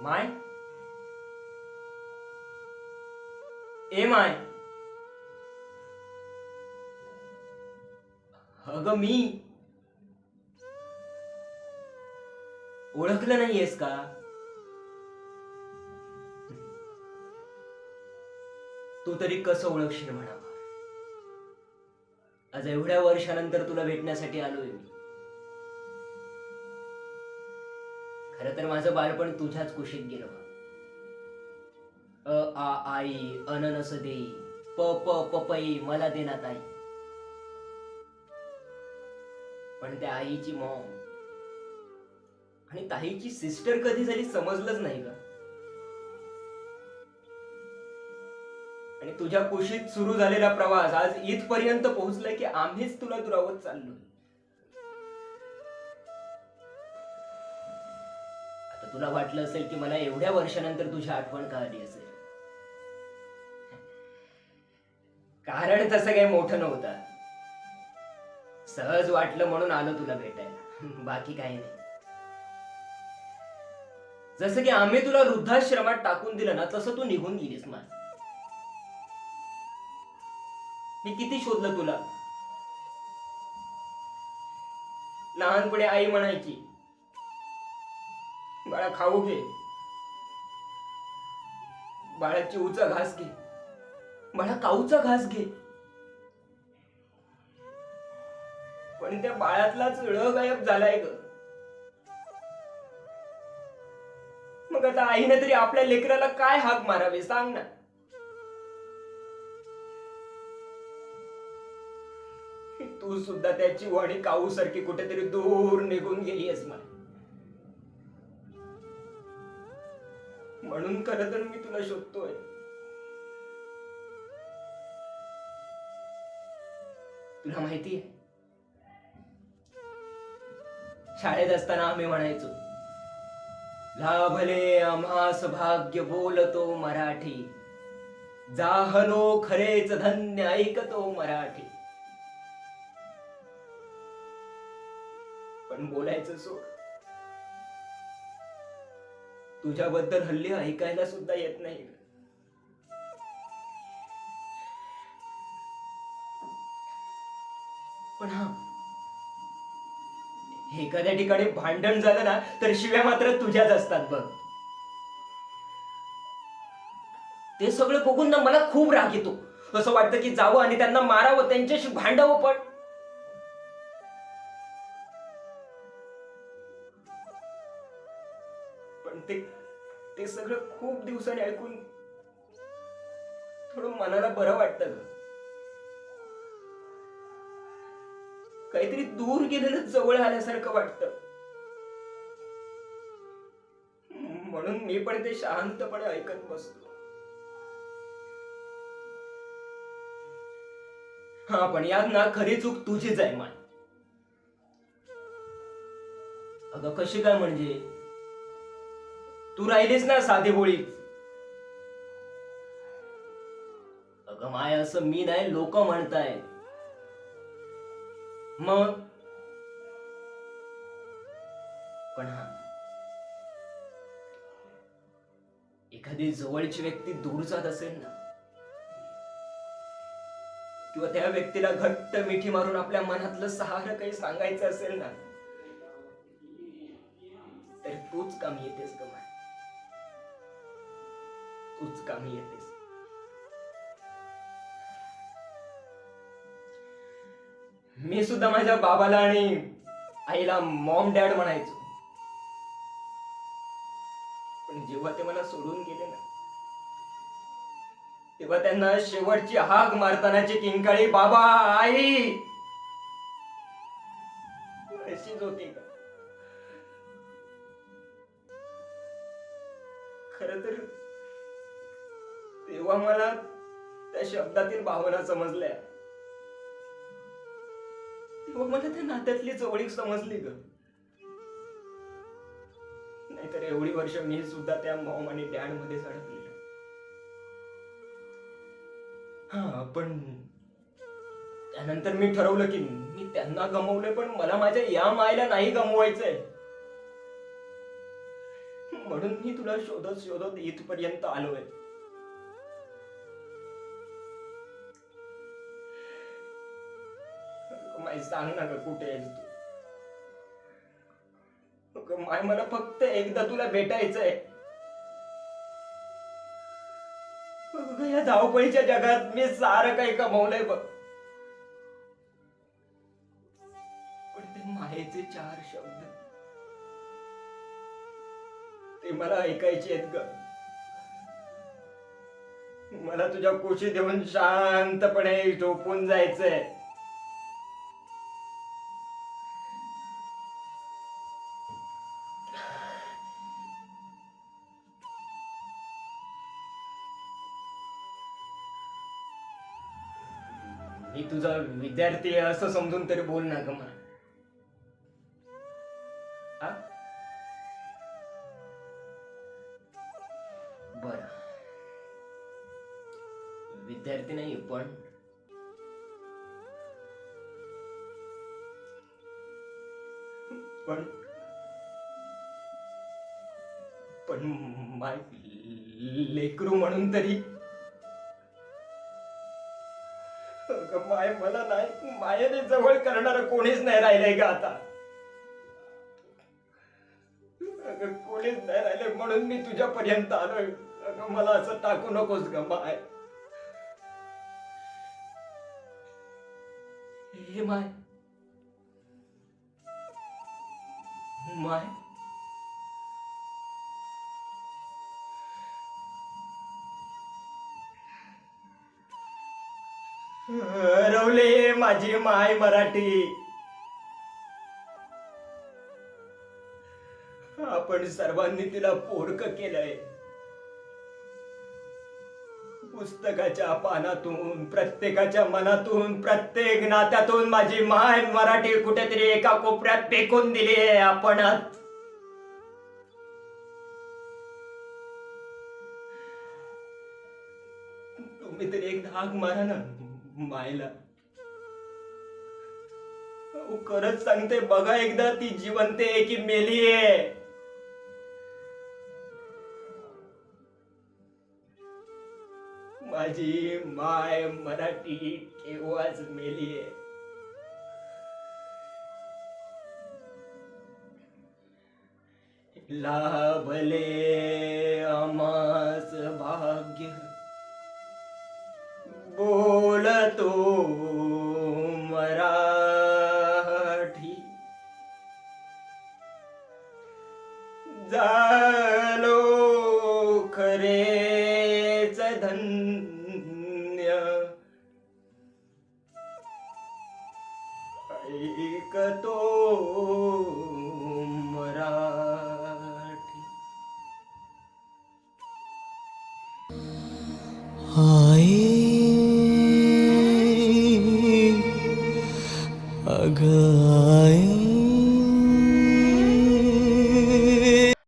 माय? ए माय? अगं मी? ओळखलं नाहीयेस का? तू तरी कसं ओळखशील म्हणावा? आज एवढ्या वर्षानंतर तुला भेटण्यासाठी आलोय मी. खर तर माझं बालपण तुझ्याच कुशीत गेलं अ आ आई अननस देई प प पपई मला देना आई पण त्या आईची मॉम आणि ताईची सिस्टर कधी झाली समजलंच नाही का आणि तुझ्या कुशीत सुरू झालेला प्रवास आज इथपर्यंत पोहोचलाय की आम्हीच तुला दुरावत चाललो तुला वाटलं असेल की मला एवढ्या वर्षानंतर तुझी आठवण का आली असेल. कारण तसं काही मोठं नव्हतं. सहज वाटलं म्हणून आलो तुला भेटायला. बाकी काही नाही. जसं की आम्ही तुला वृद्धाश्रमात टाकून दिलं ना तसं तू निघून गेलीस माझ मी किती शोधलं तुला? लहानपणी आई म्हणायची बाळा खाऊ घे. बाळा चिवचा घास घे. बाळा काऊचा घास घे? पण त्या बाळातलाच ळ गायब झालाय ग. मग आता आईने तरी आपल्या लेकराला काय हाक मारावे सांग ना. तू सुद्धा त्याची वाणी काऊ सारखी कुठेतरी दूर निघून गेली आहेस मला म्हणून खरं तर मी तुला शोधतोय. तुला माहिती आहे शाळेत असताना आम्ही म्हणायचो लाभले आम्हास भाग्य बोलतो मराठी जाहलो खरेच धन्य ऐकतो मराठी. पण बोलायचं सोड. तुझ्याबद्दल हल्ली ऐकायला सुद्धा येत नाही. पण हा एखाद्या ठिकाणी भांडण झालं ना तर शिव्या मात्र तुझ्याच असतात बघ. ते सगळं बघून ना मला खूप राग येतो. असं वाटतं की जावं आणि त्यांना मारावं त्यांच्याशी भांडावं पण. ते ते सगळं खूप दिवसांनी ऐकून थोडं मनाला बरं वाटतं ग. काहीतरी दूर गेलेलं जवळ आल्यासारखं वाटतं. म्हणून मी पण ते शांतपणे ऐकत बसतो हा पण यात ना खरी चूक तुझीच आहे मान. अगं कशी काय म्हणजे? तू राहिलीस ना साधी बोळीत अगं माय असं मी नाही लोक म्हणताय मग? पण हा. एखादी जवळची व्यक्ती दूर जात असेल ना किंवा त्या व्यक्तीला घट्ट मिठी मारून आपल्या मनातलं सहार काही सांगायचं असेल ना तर तूच काम येतेस ग माय येतेस मी सुद्धा माझ्या बाबाला आणि आईला मॉम डॅड म्हणायचो. पण जेव्हा ते मला सोडून गेले ना तेव्हा त्यांना शेवटची हाक मारतानाची किंकाळी बाबा आई! अशीच होती का? खर तर तेव्हा मला त्या शब्दातील भावना समजल्या. तेव्हा मला त्या नात्यातली जवळीक समजली ग. नाहीतर एवढी वर्ष मी सुद्धा त्या मॉम आणि डॅड मध्येच अडकलेलो हा पण त्यानंतर मी ठरवलं की मी त्यांना गमवलंय पण मला माझ्या या मायला नाही गमवायचंय. म्हणून मी तुला शोधत शोधत इथपर्यंत आलोय. माय सांग ना ग कुठे आहेस तू. अगं, माय मला फक्त एकदा तुला भेटायचंय. अगं, या धावपळीच्या जगात मी सारं काही कमवलंय बघ. पण ते मायेचे चार शब्द. ते मला ऐकायचे आहेत ग. मला तुझ्या कुशी देऊन शांतपणे झोपून जायचंय. मी तुझा विद्यार्थी आहे असं समजून तरी बोल ना ग मला? बर विद्यार्थी नाही पण पण पण माय लेकरू म्हणून तरी अगं माय मला नाही. मायेने जवळ करणार कोणीच नाही राहिलंय का आता. अगं कोणीच नाही राहिले म्हणून मी तुझ्यापर्यंत आलोय. अगं मला असं टाकू नकोस ग माय. Hey my. माय? रवले माझी माय मराठी. आपण सर्वांनी तिला पोरक केलंय. पुस्तकाच्या पानातून प्रत्येकाच्या मनातून प्रत्येक नात्यातून माझी माय मराठी कुठेतरी एका कोपऱ्यात फेकून दिली आहे आपण तुम्ही तरी एक धाक मारा ना. मायला. खरंच सांगते बघा एकदा ती जिवंत आहे की मेली आहे. माझी माय मराठी केव्हाच मेली आहे. लाभले आमास भाग्य. बोलतो मराठी. जा